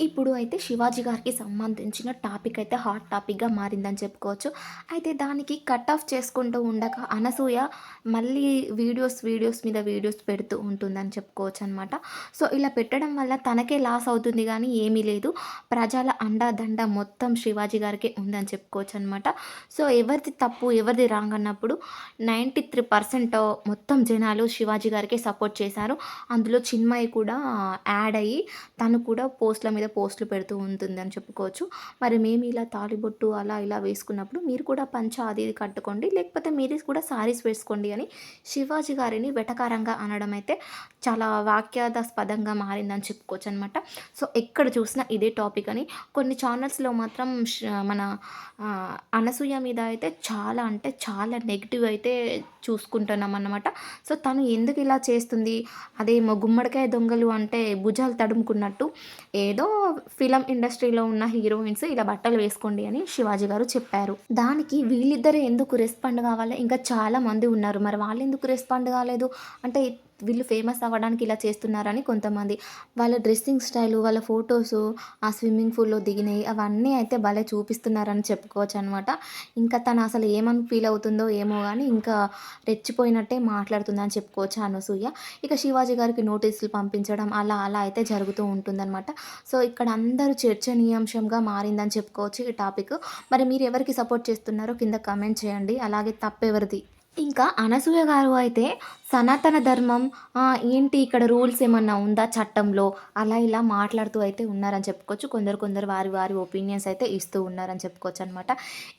ఇప్పుడు అయితే శివాజీ గారికి సంబంధించిన టాపిక్ అయితే హాట్ టాపిక్గా మారిందని చెప్పుకోవచ్చు. అయితే దానికి కట్ ఆఫ్ చేసుకుంటూ ఉండక అనసూయ మళ్ళీ వీడియోస్ వీడియోస్ మీద వీడియోస్ పెడుతూ ఉంటుందని చెప్పుకోవచ్చు అనమాట సో ఇలా పెట్టడం వల్ల తనకే లాస్ అవుతుంది కానీ ఏమీ లేదు. ప్రజల అండదండ మొత్తం శివాజీ గారికి ఉందని చెప్పుకోవచ్చు అనమాట సో ఎవరిది తప్పు ఎవరిది రాంగ్ అన్నప్పుడు నైంటీ త్రీ పర్సెంట్ మొత్తం జనాలు శివాజీ గారికి సపోర్ట్ చేశారు. అందులో చిన్మయి కూడా యాడ్ అయ్యి తను కూడా పోస్ట్ల మీద పోస్టులు పెడుతూ ఉంటుంది అని చెప్పుకోవచ్చు. మరి మేము ఇలా తాళిబొట్టు అలా ఇలా వేసుకున్నప్పుడు మీరు కూడా పంచ అది ఇది కట్టుకోండి. లేకపోతే మీరు కూడా సారీస్ వేసుకోండి అని శివాజీ గారిని వెటకారంగా అనడం అయితే చాలా వాక్యాదాస్పదంగా మారిందని చెప్పుకోవచ్చు అనమాట సో ఎక్కడ చూసినా ఇదే టాపిక్ అని. కొన్ని ఛానల్స్లో మాత్రం మన అనసూయ మీద అయితే చాలా అంటే చాలా నెగిటివ్ అయితే చూసుకుంటున్నాం అన్నమాట. సో తను ఎందుకు ఇలా చేస్తుంది? అదేమో గుమ్మడికాయ దొంగలు అంటే భుజాలు తడుముకున్నట్టు ఏదో ఫిలం ఇండస్ట్రీలో ఉన్న హీరోయిన్స్ ఇలా బట్టలు వేసుకోండి అని శివాజీ గారు చెప్పారు. దానికి వీళ్ళిద్దరే ఎందుకు రెస్పాండ్ కావాలి? ఇంకా చాలా మంది ఉన్నారు. మరి వాళ్ళు ఎందుకు రెస్పాండ్ కాలేదు? అంటే వీళ్ళు ఫేమస్ అవ్వడానికి ఇలా చేస్తున్నారని కొంతమంది. వాళ్ళ డ్రెస్సింగ్ స్టైలు వాళ్ళ ఫొటోస్ ఆ స్విమ్మింగ్ పూల్లో దిగినాయి అవన్నీ అయితే భలే చూపిస్తున్నారని చెప్పుకోవచ్చు అనమాట ఇంకా తను అసలు ఏమని ఫీల్ అవుతుందో ఏమో కానీ ఇంకా రెచ్చిపోయినట్టే మాట్లాడుతుందని చెప్పుకోవచ్చు అనసూయ. ఇక శివాజీ గారికి నోటీసులు పంపించడం అలా అలా అయితే జరుగుతూ ఉంటుందన్నమాట. సో ఇక్కడ అందరూ చర్చనీయాంశంగా మారిందని చెప్పుకోవచ్చు ఈ టాపిక్. మరి మీరు ఎవరికి సపోర్ట్ చేస్తున్నారో కింద కమెంట్ చేయండి. అలాగే తప్పెవరిది? ఇంకా అనసూయ గారు అయితే సనాతన ధర్మం ఏంటి ఇక్కడ రూల్స్ ఏమన్నా ఉందా చట్టంలో? అలా ఇలా మాట్లాడుతూ అయితే ఉన్నారని చెప్పుకోవచ్చు. కొందరు కొందరు వారి వారి ఒపీనియన్స్ అయితే ఇస్తూ ఉన్నారని చెప్పుకోవచ్చు అనమాట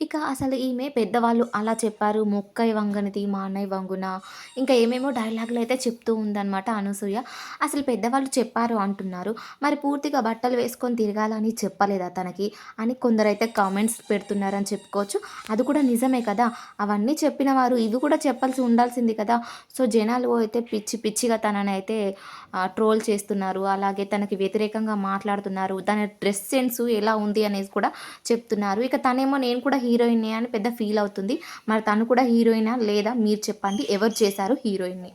ఇక అసలు ఈమె పెద్దవాళ్ళు అలా చెప్పారు. మొక్కై వంగనిది మానై వంగున. ఇంకా ఏమేమో డైలాగులు అయితే చెప్తూ ఉందన్నమాట అనసూయ. అసలు పెద్దవాళ్ళు చెప్పారు అంటున్నారు. మరి పూర్తిగా బట్టలు వేసుకొని తిరగాలని చెప్పలేదా తనకి అని కొందరైతే కామెంట్స్ పెడుతున్నారని చెప్పుకోవచ్చు. అది కూడా నిజమే కదా. అవన్నీ చెప్పిన వారు ఇవి కూడా చెప్పాల్సి ఉండాల్సింది కదా. సో జనాలు అయితే పిచ్చి పిచ్చిగా తనని అయితే ట్రోల్ చేస్తున్నారు. అలాగే తనకి వ్యతిరేకంగా మాట్లాడుతున్నారు. తన డ్రెస్ సెన్స్ ఎలా ఉంది అనేది కూడా చెప్తున్నారు. ఇక తనేమో నేను కూడా హీరోయిన్ అని పెద్ద ఫీల్ అవుతుంది. మరి తను కూడా హీరోయినా లేదా? మీరు చెప్పండి. ఎవరు చేశారు హీరోయిన్ని?